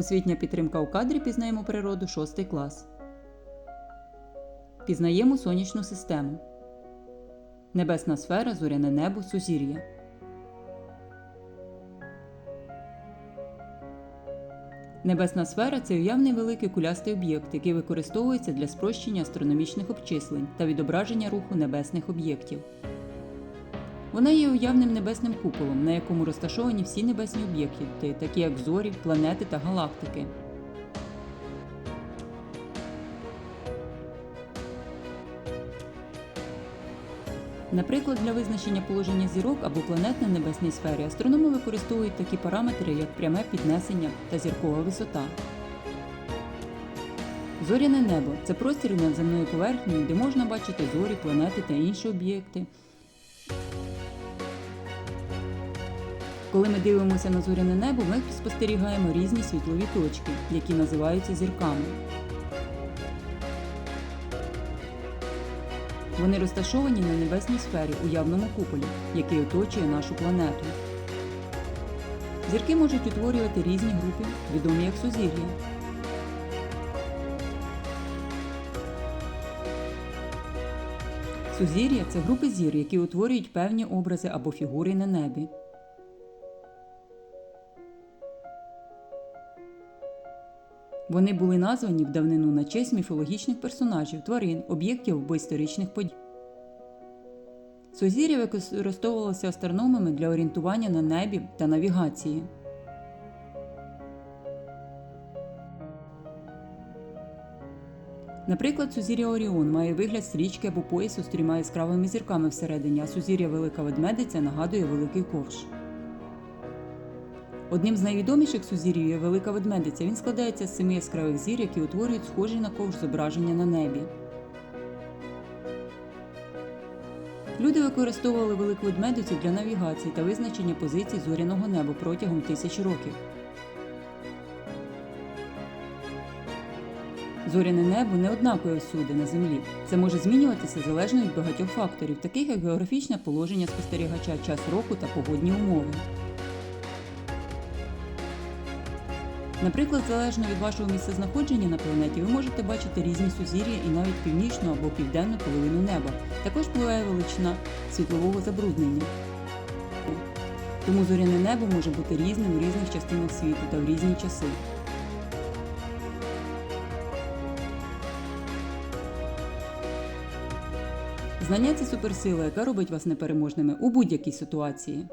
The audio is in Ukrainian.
Освітня підтримка у кадрі пізнаємо природу 6 клас. Пізнаємо сонячну систему. Небесна сфера, зоряне небо, сузір'я. Небесна сфера це уявний великий кулястий об'єкт, який використовується для спрощення астрономічних обчислень та відображення руху небесних об'єктів. Вона є уявним небесним куполом, на якому розташовані всі небесні об'єкти, такі як зорі, планети та галактики. Наприклад, для визначення положення зірок або планет на небесній сфері астрономи використовують такі параметри, як пряме піднесення та зіркова висота. Зоряне небо це простір над земною поверхнею, де можна бачити зорі, планети та інші об'єкти. Коли ми дивимося на зоряне небо, ми спостерігаємо різні світлові точки, які називаються зірками. Вони розташовані на небесній сфері у явному куполі, який оточує нашу планету. Зірки можуть утворювати різні групи, відомі як сузір'я. Сузір'я це групи зір, які утворюють певні образи або фігури на небі. Вони були названі в давнину на честь міфологічних персонажів, тварин, об'єктів або історичних подій. Сузір'я використовувалося астрономами для орієнтування на небі та навігації. Наприклад, сузір'я Оріон має вигляд стрічки або поясу з трьома яскравими зірками всередині, а сузір'я Велика Ведмедиця нагадує великий ковш. Одним з найвідоміших сузір'їв є Велика Ведмедиця. Він складається з семи яскравих зір, які утворюють схожі на ковш зображення на небі. Люди використовували велику ведмедицю для навігації та визначення позицій зоряного неба протягом тисяч років. Зоряне небо не однакове всюди на землі. Це може змінюватися залежно від багатьох факторів, таких як географічне положення спостерігача, час року та погодні умови. Наприклад, залежно від вашого місця знаходження на планеті, ви можете бачити різні сузір'я і навіть північну або південну половину неба. Також впливає величина світлового забруднення. Тому зоряне небо може бути різним у різних частинах світу та в різні часи. Знання це суперсила, яка робить вас непереможними у будь-якій ситуації.